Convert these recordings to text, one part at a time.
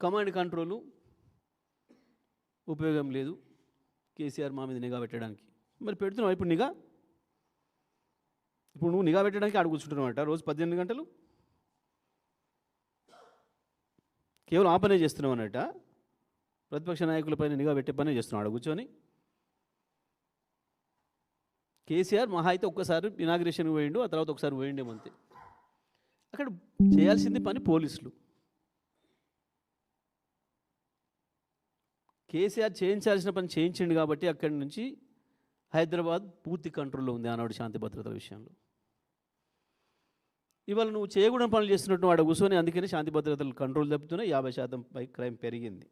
Command control ఉపయోగం లేదు. కేసీఆర్ మా మీద నిఘా పెట్టడానికి. మరి పెడుతున్నావు? ఇప్పుడు నిఘా? ఇప్పుడు నువ్వు నిఘా పెట్టడానికి ఆడ కూర్చుంటున్నావు రోజు పద్దెనిమిది గంటలు? కేవలం ఆ పనే చేస్తున్నావు అన్నట్ట ప్రతిపక్ష నాయకులపైన నిఘా పెట్టే పనే చేస్తున్నావు. ఆడ కూర్చొని. కేసీఆర్ మహా అయితే ఒక్కసారి ఇనాగ్రేషన్ పోయిండు ఆ తర్వాత ఒకసారి పోయిండేమంతే అక్కడ చేయాల్సింది పని పోలీసులు. కేసీఆర్ చేయించాల్సిన పని చేయించండి కాబట్టి అక్కడి నుంచి హైదరాబాద్ పూర్తి కంట్రోల్లో ఉంది ఆనాడు శాంతి భద్రతల విషయంలో. ఇవాళ నువ్వు చేయకూడని పనులు చేస్తున్నట్టు వాడు కూర్చొని అందుకనే శాంతి భద్రతలు కంట్రోల్ తప్పుతున్నాయి యాభై శాతం పై క్రైమ్ పెరిగింది.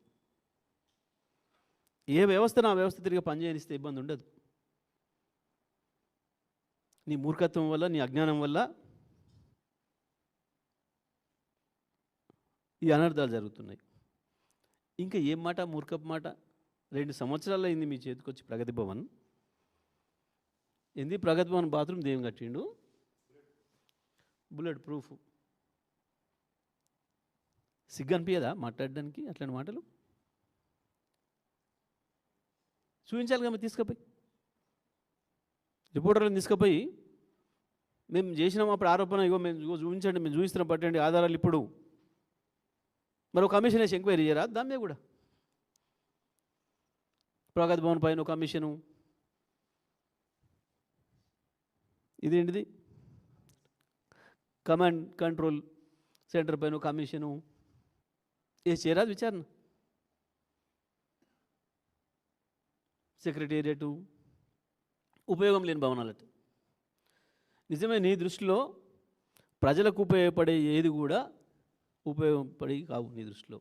ఏ వ్యవస్థను ఆ వ్యవస్థ తిరిగి పనిచేయనిస్తే ఇబ్బంది ఉండదు. నీ మూర్ఖత్వం వల్ల నీ అజ్ఞానం వల్ల ఈ అనర్థాలు జరుగుతున్నాయి. ఇంకా ఏం మాట? మూర్ఖపు మాట? రెండు సంవత్సరాలు అయింది మీ చేతికి వచ్చి ప్రగతి భవన్. ఏంది ప్రగతి భవన్ బాత్రూమ్ దేం కట్టిండు? Bullet proof. సిగ్గు అనిపించదా మాట్లాడడానికి అట్లాంటి మాటలు? చూపించాలి కదా తీసుకుపోయి. రిపోర్టర్లను తీసుకుపోయి. మేము చేసినాం అప్పుడు ఆరోపణ ఇగో మేము చూపించండి మేము చూపిస్తున్నాం పట్టండి ఆధారాలు ఇప్పుడు. మరో కమిషన్ వేసి ఎంక్వైరీ చేయరా? దాని మీద కూడా. ప్రగతి భవన్ పైన కమిషను. ఇదేంటిది? కమాండ్ కంట్రోల్ సెంటర్ పైన కమిషను. ఏ చేయరాదు విచారణ? సెక్రటేరియటు. ఉపయోగం లేని భవనాలట. నిజమే నీ దృష్టిలో ప్రజలకు ఉపయోగపడే ఏది కూడా ఉపయోగపడి కావు నీ దృష్టిలో.